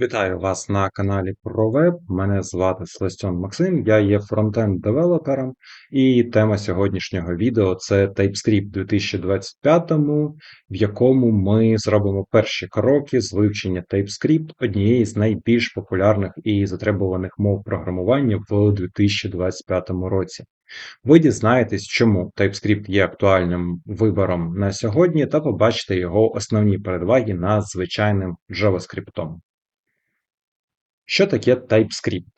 Вітаю вас на каналі ProWeb. Мене звати Селестьон Максим, я є фронтенд-девелопером, і тема сьогоднішнього відео це TypeScript 2025, в якому ми зробимо перші кроки з вивчення TypeScript, однієї з найбільш популярних і затребуваних мов програмування в 2025 році. Ви дізнаєтесь, чому TypeScript є актуальним вибором на сьогодні, та побачите його основні передваги над звичайним JavaScript. Що таке TypeScript?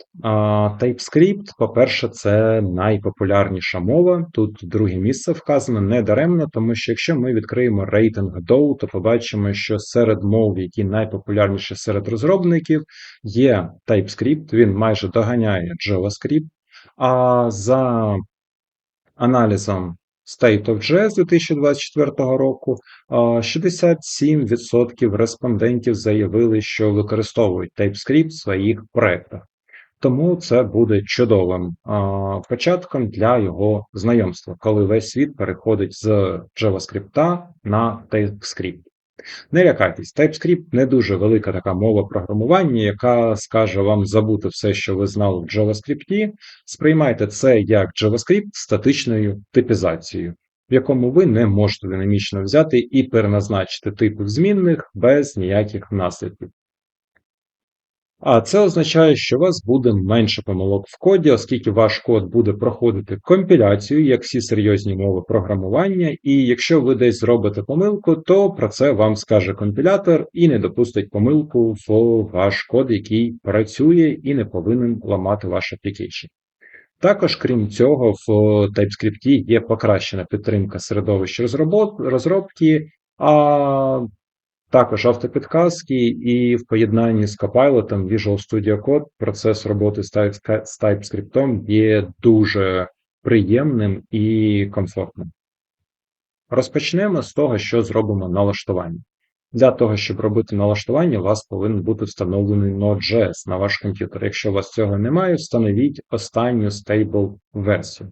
TypeScript, по-перше, це найпопулярніша мова. Тут друге місце вказано не даремно, тому що якщо ми відкриємо рейтинг DOW, то побачимо, що серед мов, які найпопулярніші серед розробників, є TypeScript, він майже доганяє JavaScript. А за аналізом State of Jazz 2024 року 67% респондентів заявили, що використовують TypeScript в своїх проєктах. Тому це буде чудовим початком для його знайомства, коли весь світ переходить з JavaScript на TypeScript. Не лякайтесь, TypeScript не дуже велика така мова програмування, яка скаже вам забути все, що ви знали в JavaScript. Сприймайте це як JavaScript статичною типізацією, в якому ви не можете динамічно взяти і переназначити типи змінних без ніяких наслідків. А це означає, що у вас буде менше помилок в коді, оскільки ваш код буде проходити компіляцію, як всі серйозні мови програмування, і якщо ви десь зробите помилку, то про це вам скаже компілятор і не допустить помилку в ваш код, який працює і не повинен ламати ваш application. Також, крім цього, в TypeScript є покращена підтримка середовищ розробки, а також автопідказки, і в поєднанні з Copilot, Visual Studio Code процес роботи з TypeScript є дуже приємним і комфортним. Розпочнемо з того, що зробимо налаштування. Для того, щоб робити налаштування, у вас повинен бути встановлений Node.js на ваш комп'ютер. Якщо у вас цього немає, встановіть останню стейбл версію.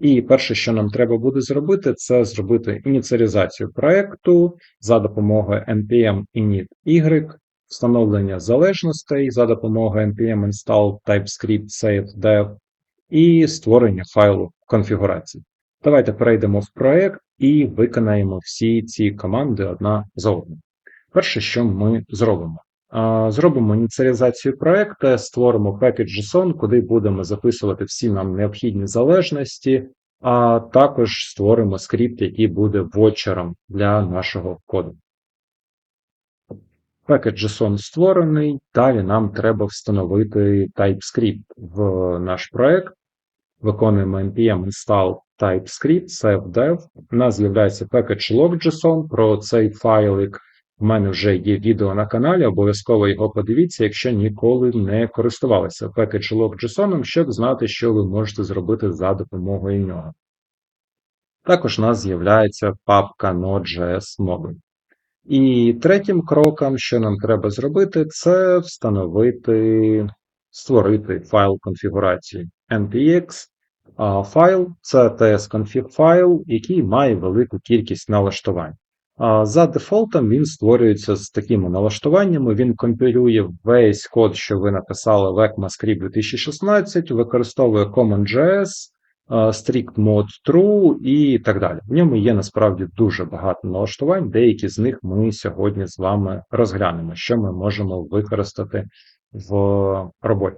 І перше, що нам треба буде зробити, це зробити ініціалізацію проєкту за допомогою npm init y, встановлення залежностей за допомогою npm install TypeScript save dev і створення файлу конфігурації. Давайте перейдемо в проєкт і виконаємо всі ці команди одна за одною. Перше, що ми зробимо, Зробимо ініціалізацію проекту, створимо package.json, куди будемо записувати всі нам необхідні залежності, а також створимо скрипт, який буде вотчером для нашого коду. Package.json створений, далі нам треба встановити TypeScript в наш проект. Виконуємо npm install TypeScript, savedev. У нас з'являється package.log.json, про цей файлик у мене вже є відео на каналі, обов'язково його подивіться, якщо ніколи не користувалися package.log.json, щоб знати, що ви можете зробити за допомогою нього. Також у нас з'являється папка Node.js Mobile. І третім кроком, що нам треба зробити, це встановити, створити файл конфігурації npx. Файл це tsconfig файл, який має велику кількість налаштувань. За дефолтом він створюється з такими налаштуваннями. Він компілює весь код, що ви написали в ECMAScript 2016, використовує CommonJS, Strict Mode True і так далі. В ньому є насправді дуже багато налаштувань, деякі з них ми сьогодні з вами розглянемо, що ми можемо використати в роботі.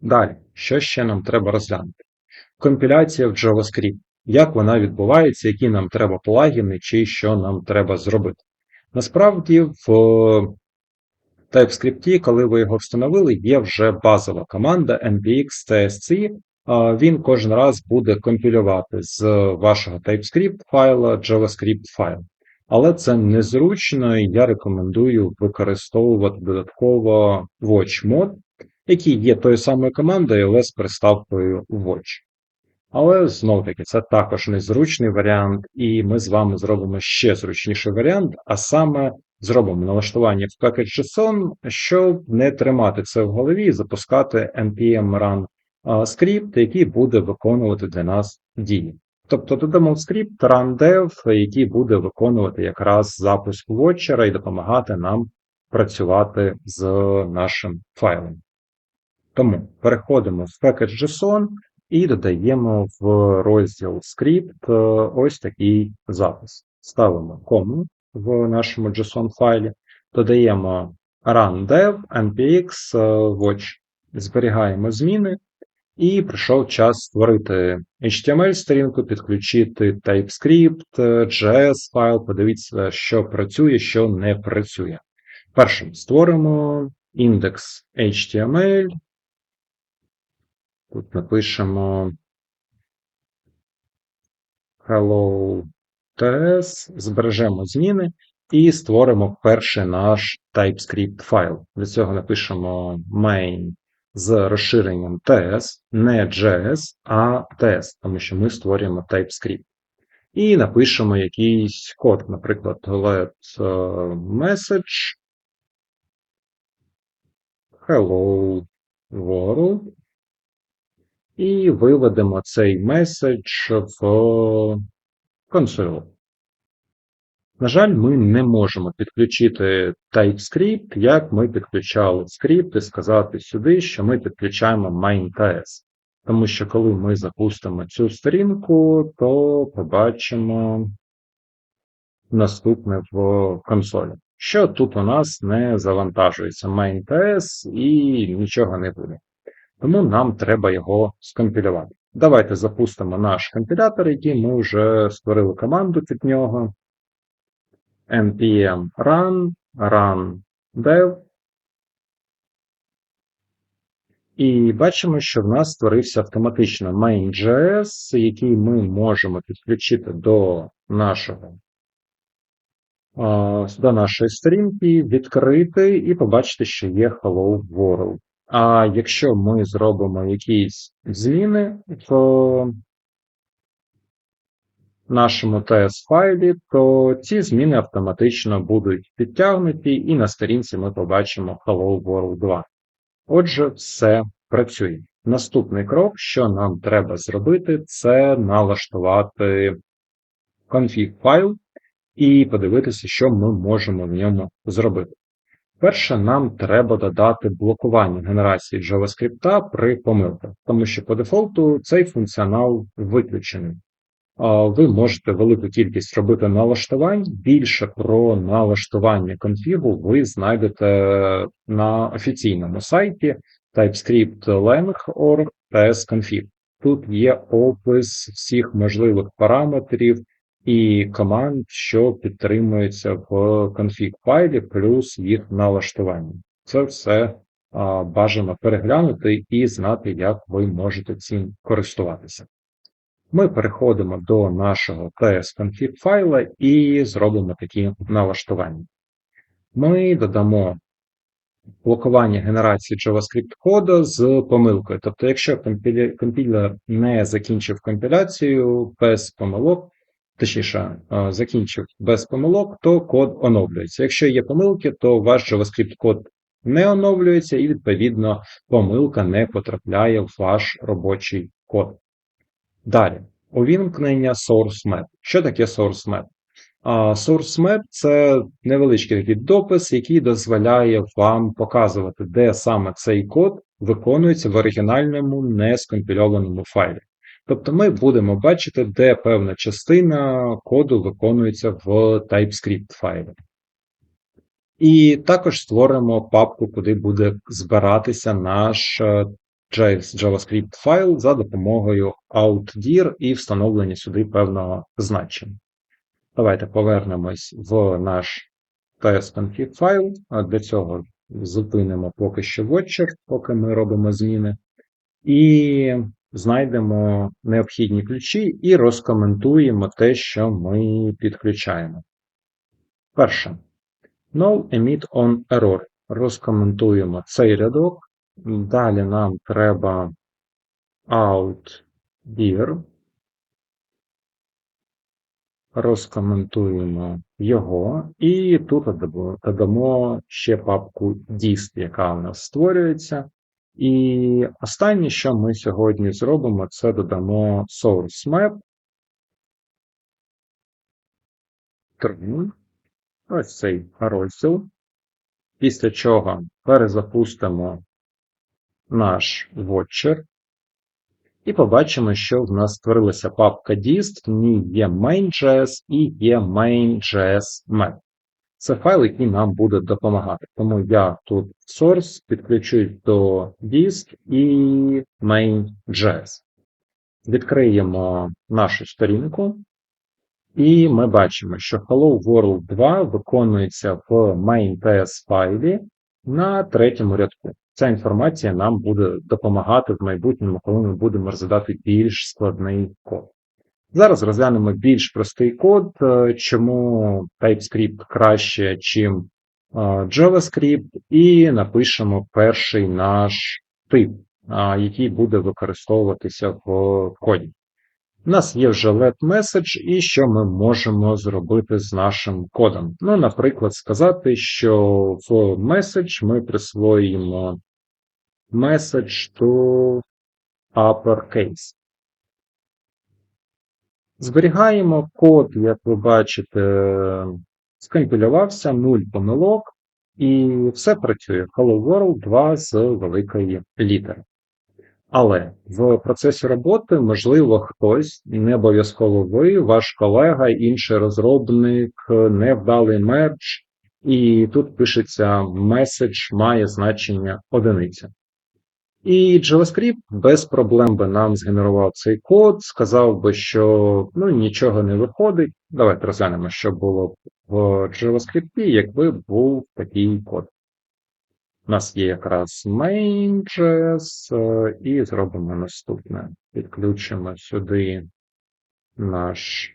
Далі, що ще нам треба розглянути? Компіляція в JavaScript як вона відбувається, які нам треба плагіни, чи що нам треба зробити. Насправді, в TypeScript, коли ви його встановили, є вже базова команда npx tsc. Він кожен раз буде компілювати з вашого TypeScript файла JavaScript файл. Але це незручно, і я рекомендую використовувати додатково WatchMod, який є тою самою командою, але з приставкою Watch. Але знову таки, це також незручний варіант, і ми з вами зробимо ще зручніший варіант, а саме зробимо налаштування в package.json, щоб не тримати це в голові і запускати npm run скрипт, який буде виконувати для нас дії. Тобто додамо скрипт rundev, який буде виконувати якраз запуск вотчера і допомагати нам працювати з нашим файлом. Тому переходимо в package.json і додаємо в розділ скрипт е, ось такий запис. Ставимо кому в нашому JSON файлі, додаємо runDev, npx, е, watch, зберігаємо зміни, і прийшов час створити HTML-сторінку, підключити TypeScript, JS файл, подивіться, що працює, що не працює. Першим створимо індекс HTML. Тут напишемо Hello TS, збережемо зміни і створимо перший наш TypeScript файл. Для цього напишемо main з розширенням TS, не JS, а TS, тому що ми створюємо TypeScript. І напишемо якийсь код, наприклад, let е, message hello world. І виведемо цей меседж в консоль. На жаль, ми не можемо підключити TypeScript, як ми підключали скрипт і сказати сюди, що ми підключаємо main.ts. Тому що коли ми запустимо цю сторінку, то побачимо наступне в консолі. Що тут у нас не завантажується main.ts і нічого не буде. Тому нам треба його скомпілювати. Давайте запустимо наш компілятор, який ми вже створили команду під нього npm run, run dev. І бачимо, що в нас створився автоматично main.js, який ми можемо підключити до нашого до нашої сторінки, відкрити і побачити, що є Hello World. А якщо ми зробимо якісь зміни в нашому TS-файлі, то ці зміни автоматично будуть підтягнуті, і на сторінці ми побачимо Hello World 2. Отже, все працює. Наступний крок, що нам треба зробити, це налаштувати config файл і подивитися, що ми можемо в ньому зробити. Перше, нам треба додати блокування генерації JavaScript при помилках, тому що по дефолту цей функціонал виключений ви можете велику кількість робити налаштувань. Більше про налаштування конфігу ви знайдете на офіційному сайті TypeScript Lang.org tsconfig. Тут є опис всіх можливих параметрів і команд, що підтримуються в конфіг файлі, плюс їх налаштування. Це все бажано переглянути і знати, як ви можете цим користуватися. Ми переходимо до нашого tsconfig файла і зробимо такі налаштування. Ми додамо блокування генерації JavaScript коду з помилкою. Тобто, якщо компілер не закінчив компіляцію без помилок, точніше, закінчив без помилок, то код оновлюється. Якщо є помилки, то ваш JavaScript код не оновлюється, і, відповідно, помилка не потрапляє в ваш робочий код. Далі, увімкнення SourceMap. Що таке SourceMap? SourceMap – це невеличкий такий допис, який дозволяє вам показувати, де саме цей код виконується в оригінальному нескомпільованому файлі. Тобто ми будемо бачити, де певна частина коду виконується в TypeScript файлі. І також створимо папку, куди буде збиратися наш е, JavaScript файл за допомогою outdir і встановлення сюди певного значення. Давайте повернемось в наш tsconfig файл. Для цього зупинимо поки що Watcher, поки ми робимо зміни. І знайдемо необхідні ключі і розкоментуємо те, що ми підключаємо. Перше. No emit on error. Розкоментуємо цей рядок. Далі нам треба out here. Розкоментуємо його, і тут додамо ще папку dist, яка у нас створюється. І останнє, що ми сьогодні зробимо, це додамо source map. Ось цей розділ. після чого перезапустимо наш Watcher і побачимо, що в нас створилася папка dist, в ній є main.js і є main.js map. Це файл, який нам буде допомагати. Тому я тут source підключу до dist і main.js. Відкриємо нашу сторінку, і ми бачимо, що Hello World 2 виконується в main.ts файлі на третьому рядку. Ця інформація нам буде допомагати в майбутньому, коли ми будемо розглядати більш складний код. Зараз розглянемо більш простий код, е, чому TypeScript краще, чим е, JavaScript, і напишемо перший наш тип, який буде використовуватися в коді. У нас є вже let message, і що ми можемо зробити з нашим кодом. Ну, наприклад, сказати, що в message ми присвоїмо message to uppercase. Зберігаємо код, як ви бачите, скомпілювався, 0 помилок, і все працює. Hello World 2 з великої літери. Але в процесі роботи, можливо, хтось, не обов'язково ви, ваш колега, інший розробник, невдалий мердж, і тут пишеться меседж має значення одиниця. І JavaScript без проблем би нам згенерував цей код, сказав би, що ну, нічого не виходить. Давайте розглянемо, що було в JavaScript, якби був такий код. У нас є якраз main.js, е, і зробимо наступне. Підключимо сюди наш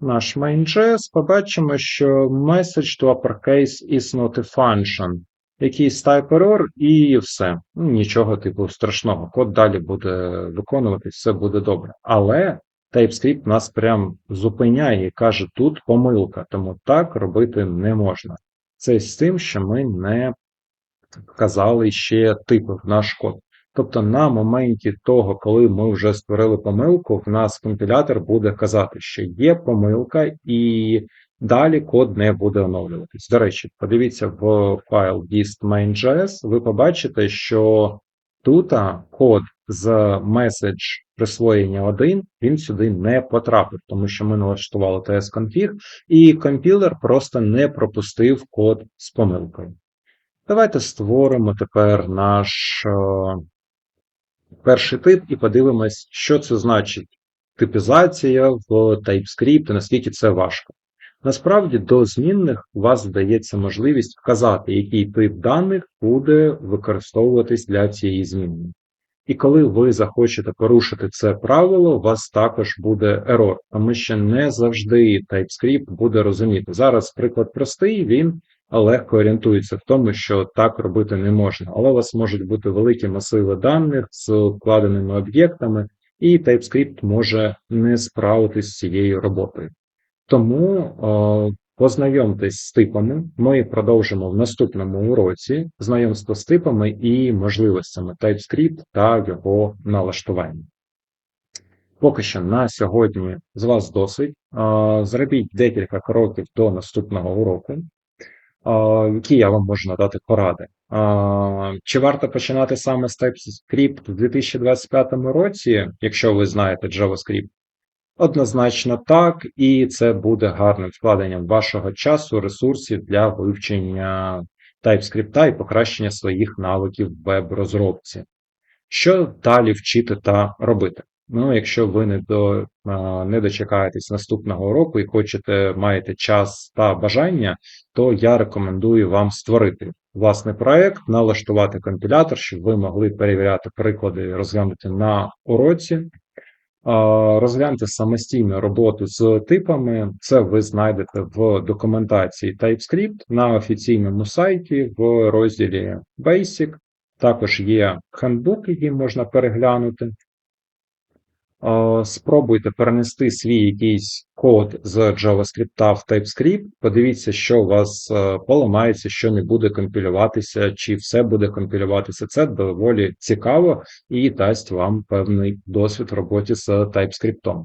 наш main.js, побачимо, що message to uppercase is not a function. Якийсь type error і все. Ну, Нічого типу страшного. Код далі буде виконуватись, все буде добре. Але TypeScript нас прям зупиняє і каже, тут помилка, тому так робити не можна. Це з тим, що ми не вказали ще типи в наш код. Тобто на моменті того, коли ми вже створили помилку, в нас компілятор буде казати, що є помилка, і далі код не буде оновлюватись. До речі, подивіться в файл dist ви побачите, що тут код з меседж присвоєння 1, він сюди не потрапив, тому що ми налаштували TS-config, і компілер просто не пропустив код з помилкою. Давайте створимо тепер наш перший тип і подивимось, що це значить типізація в TypeScript і наскільки це важко. Насправді, до змінних у вас здається можливість вказати, який тип даних буде використовуватись для цієї зміни. І коли ви захочете порушити це правило, у вас також буде ерор, тому що не завжди TypeScript буде розуміти. Зараз приклад простий, він легко орієнтується в тому, що так робити не можна. Але у вас можуть бути великі масиви даних з вкладеними об'єктами, і TypeScript може не справитись з цією роботою. Тому о, познайомтесь з типами. Ми продовжимо в наступному уроці знайомство з типами і можливостями TypeScript та його налаштування. Поки що на сьогодні з вас досить. Зробіть декілька кроків до наступного уроку які я вам можу надати поради. Чи варто починати саме з TypeScript в 2025 році, якщо ви знаєте JavaScript? Однозначно так, і це буде гарним вкладенням вашого часу, ресурсів для вивчення TypeScript і покращення своїх навиків в веб-розробці. Що далі вчити та робити? Ну, якщо ви не до не дочекаєтесь наступного року і хочете, маєте час та бажання, то я рекомендую вам створити власний проект, налаштувати компілятор, щоб ви могли перевіряти приклади, розглянути на уроці. Розгляньте самостійну роботу з типами, це ви знайдете в документації TypeScript на офіційному сайті в розділі Basic. Також є хендбук, який можна переглянути. Спробуйте перенести свій якийсь код з JavaScript в TypeScript, подивіться, що у вас е, поламається, що не буде компілюватися, чи все буде компілюватися. Це доволі цікаво і дасть вам певний досвід в роботі з TypeScript.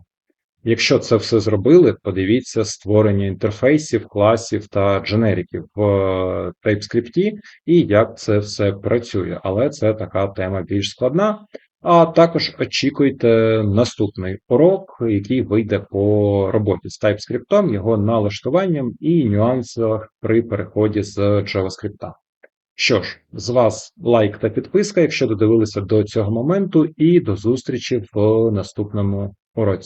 Якщо це все зробили, подивіться створення інтерфейсів, класів та дженериків в е, TypeScript і як це все працює. Але це така тема більш складна. А також очікуйте наступний урок, який вийде по роботі з TypeScript, його налаштуванням і нюансах при переході з JavaScript. Що ж, з вас лайк та підписка, якщо додивилися до цього моменту, і до зустрічі в наступному уроці.